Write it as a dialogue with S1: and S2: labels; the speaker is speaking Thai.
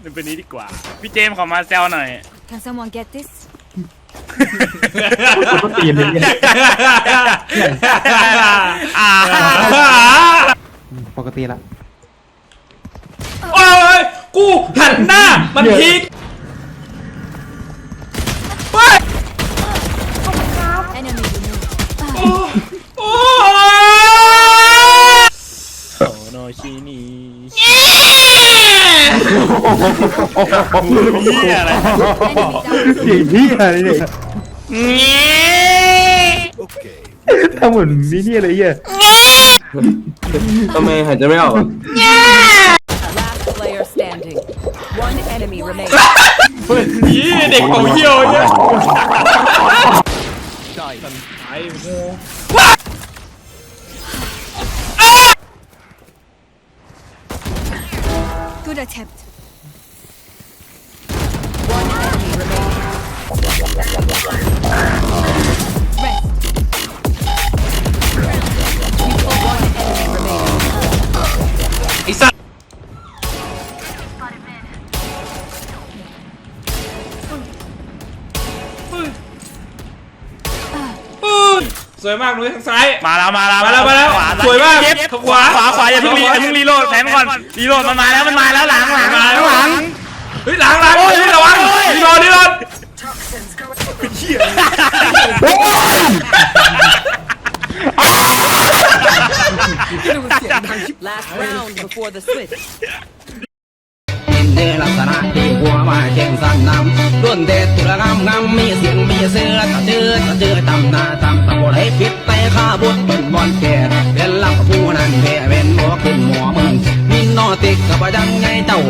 S1: เป็นนี้ดีกว่า พี่เจมส์ขอมาแซวหน่อย
S2: Can someone get this?
S3: ก็ตีนเลยเนี่ย
S1: อ่า
S3: ปกติละ
S4: โอ้ยกูหันหน้า มันพลิกเฮ้ย
S2: Enemy removed.
S4: โอ้ย
S1: โอโนชินี
S2: Enemy
S1: เฮียอะไร
S2: down.
S3: อย่างนี้อะไรเนี่ยทำเหมือนนี่นี่อะไรเงี้ย
S5: ทำไมหายใจไม่ออกอะ
S6: Last player standing. One enemy remaining.
S4: ยี่เด็กเป่าเยี่ยวเนี่ย
S2: Good attempt.
S4: อ้สัสสวยมากนุ้ยทางซ้าย
S1: มาแล้วมาแล้ว
S4: มาแล้วมาแล้ว
S1: ขวา
S4: สวยมาก
S1: เย็บ
S4: ขวา
S1: ขวาขวาอย่าเพิ่งรีอย่าเพิ่งรีโหลดแผนก่อนรีโหลดมันมาแล้วมันมาแล้วหลังหลังหลังหลัง
S4: เฮ้ยหลังหลังเฮ้ยระวังนี่ร อนี่รอ
S6: Last round before the switch.
S7: เดลักษณะที่หัวมาแข่งสันนำด้วนเด็ดตุลงามงามมีเสียงมีเสือตะเจือตะเจือตำนาตำตะโบไหลพิษแต่ข้าบุตรเป็นบอลแก่เป็นลักผู้นั้นแพ้เป็นหัวขึ้นหัวมึงมีนอติกกับยังไงเจ้า